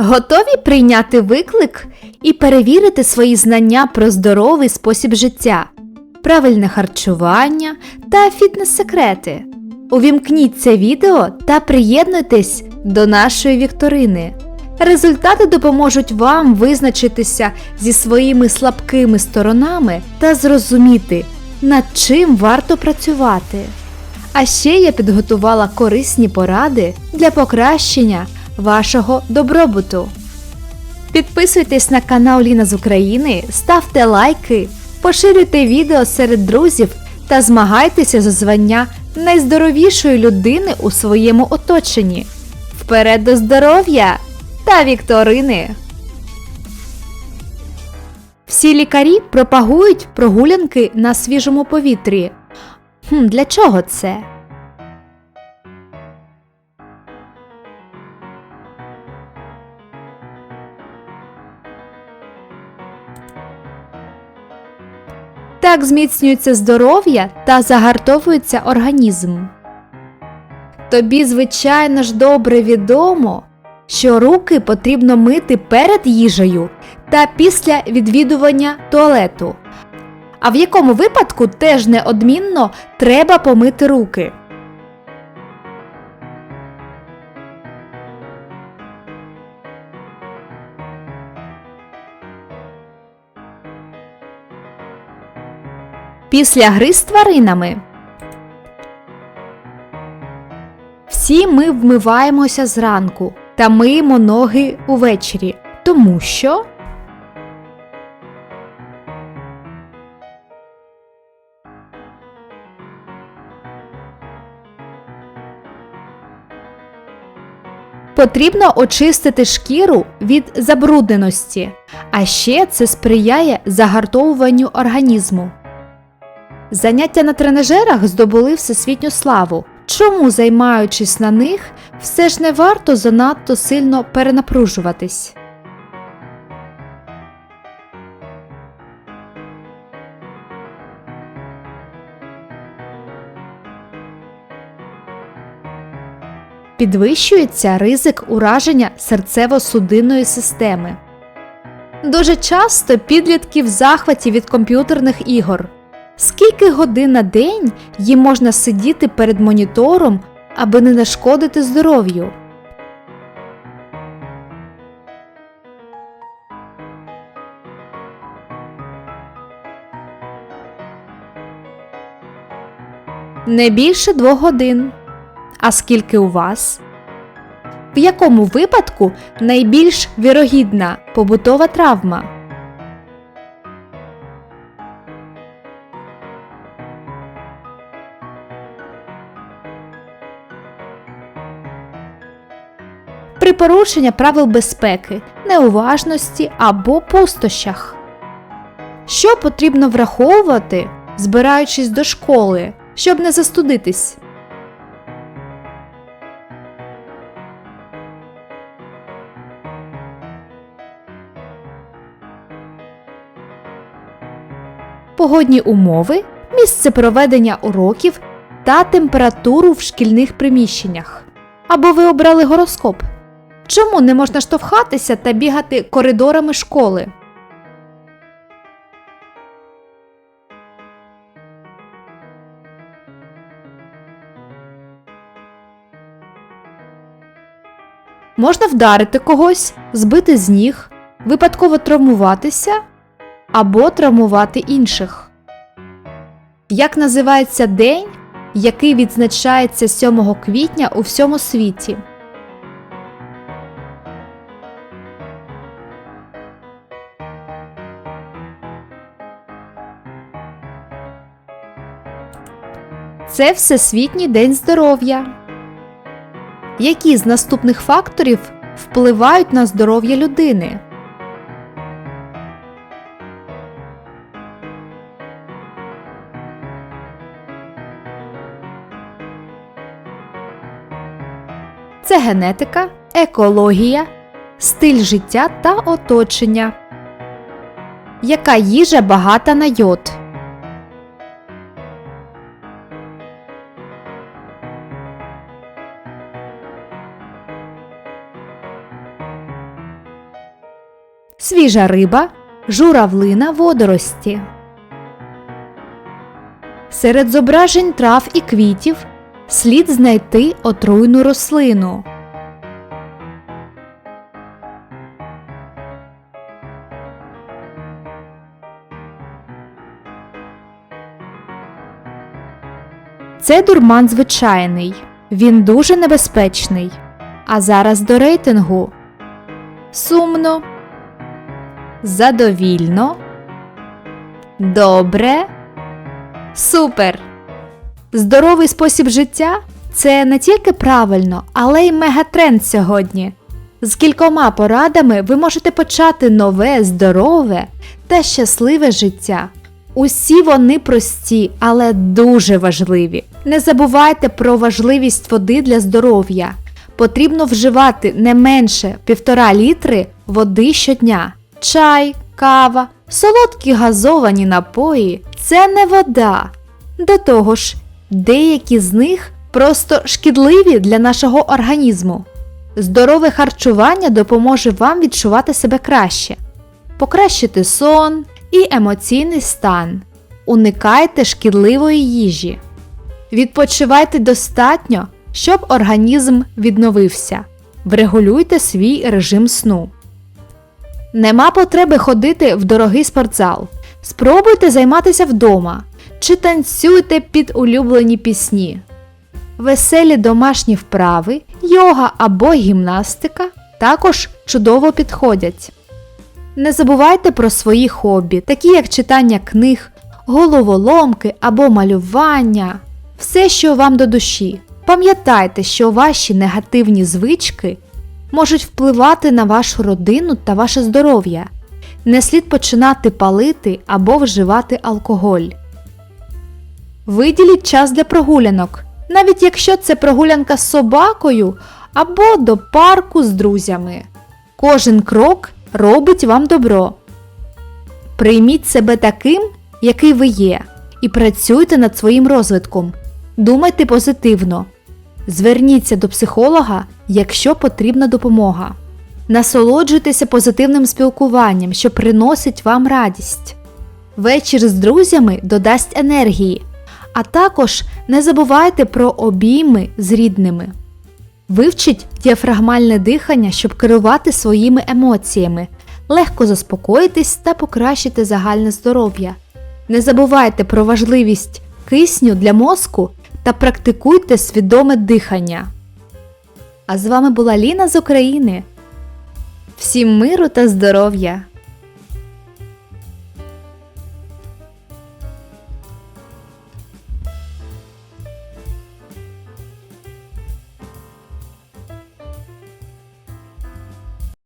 Готові прийняти виклик і перевірити свої знання про здоровий спосіб життя, правильне харчування та фітнес-секрети. Увімкніть це відео та приєднуйтесь до нашої вікторини. Результати допоможуть вам визначитися зі своїми слабкими сторонами та зрозуміти, над чим варто працювати. А ще я підготувала корисні поради для покращення вашого добробуту. Підписуйтесь на канал Ліна з України, ставте лайки, поширюйте відео серед друзів та змагайтеся за звання найздоровішої людини у своєму оточенні. Вперед до здоров'я та вікторини! Всі лікарі пропагують прогулянки на свіжому повітрі. Хм, для чого це? Так зміцнюється здоров'я та загартовується організм. Тобі, звичайно ж, добре відомо, що руки потрібно мити перед їжею та після відвідування туалету. А в якому випадку теж неодмінно треба помити руки. Після гри з тваринами. Всі ми вмиваємося зранку та миємо ноги увечері, тому що Потрібно очистити шкіру від забрудненості, а ще це сприяє загартовуванню організму. Заняття на тренажерах здобули всесвітню славу. Чому, займаючись на них, все ж не варто занадто сильно перенапружуватись? Підвищується ризик ураження серцево-судинної системи. Дуже часто підлітки в захваті від комп'ютерних ігор. Скільки годин на день їм можна сидіти перед монітором, аби не нашкодити здоров'ю? Не більше двох годин. А скільки у вас? В якому випадку найбільш вірогідна побутова травма? При порушенні правил безпеки, неуважності або пустощах. Що потрібно враховувати, збираючись до школи, щоб не застудитись? погодні умови, місце проведення уроків та температуру в шкільних приміщеннях. Або ви обрали гороскоп. Чому не можна штовхатися та бігати коридорами школи? Можна вдарити когось, збити з ніг, випадково травмуватися або травмувати інших. Як називається день, який відзначається 7 квітня у всьому світі? Це Всесвітній день здоров'я. Які з наступних факторів впливають на здоров'я людини? це генетика, екологія, стиль життя та оточення. Яка їжа багата на йод? Свіжа риба, журавлина водорості. Серед зображень трав і квітів слід знайти отруйну рослину. Це дурман звичайний. Він дуже небезпечний. А зараз до рейтингу. Сумно. Задовільно. Добре. Супер. Здоровий спосіб життя це не тільки правильно, але й мегатренд сьогодні. З кількома порадами ви можете почати нове, здорове та щасливе життя. Усі вони прості, але дуже важливі. Не забувайте про важливість води для здоров'я. Потрібно вживати не менше 1,5 літри води щодня. Чай, кава, солодкі газовані напої це не вода. До того ж, деякі з них просто шкідливі для нашого організму. Здорове харчування допоможе вам відчувати себе краще, покращити сон і емоційний стан. Уникайте шкідливої їжі. Відпочивайте достатньо, щоб організм відновився. Врегулюйте свій режим сну. Нема потреби ходити в дорогий спортзал. Спробуйте займатися вдома чи танцюйте під улюблені пісні. Веселі домашні вправи, йога або гімнастика також чудово підходять. Не забувайте про свої хобі, такі як читання книг, головоломки або малювання, все, що вам до душі. Пам'ятайте, що ваші негативні звички можуть впливати на вашу родину та ваше здоров'я. Не слід починати палити або вживати алкоголь. Виділіть час для прогулянок, навіть якщо це прогулянка з собакою або до парку з друзями. Кожен крок робить вам добро. Прийміть себе таким, який ви є, і працюйте над своїм розвитком. Думайте позитивно. Зверніться до психолога, якщо потрібна допомога. Насолоджуйтеся позитивним спілкуванням, що приносить вам радість. Вечір з друзями додасть енергії, а також не забувайте про обійми з рідними. Вивчіть діафрагмальне дихання, щоб керувати своїми емоціями, легко заспокоїтись та покращити загальне здоров'я. Не забувайте про важливість кисню для мозку та практикуйте свідоме дихання. А з вами була Ліна з України. Всім миру та здоров'я!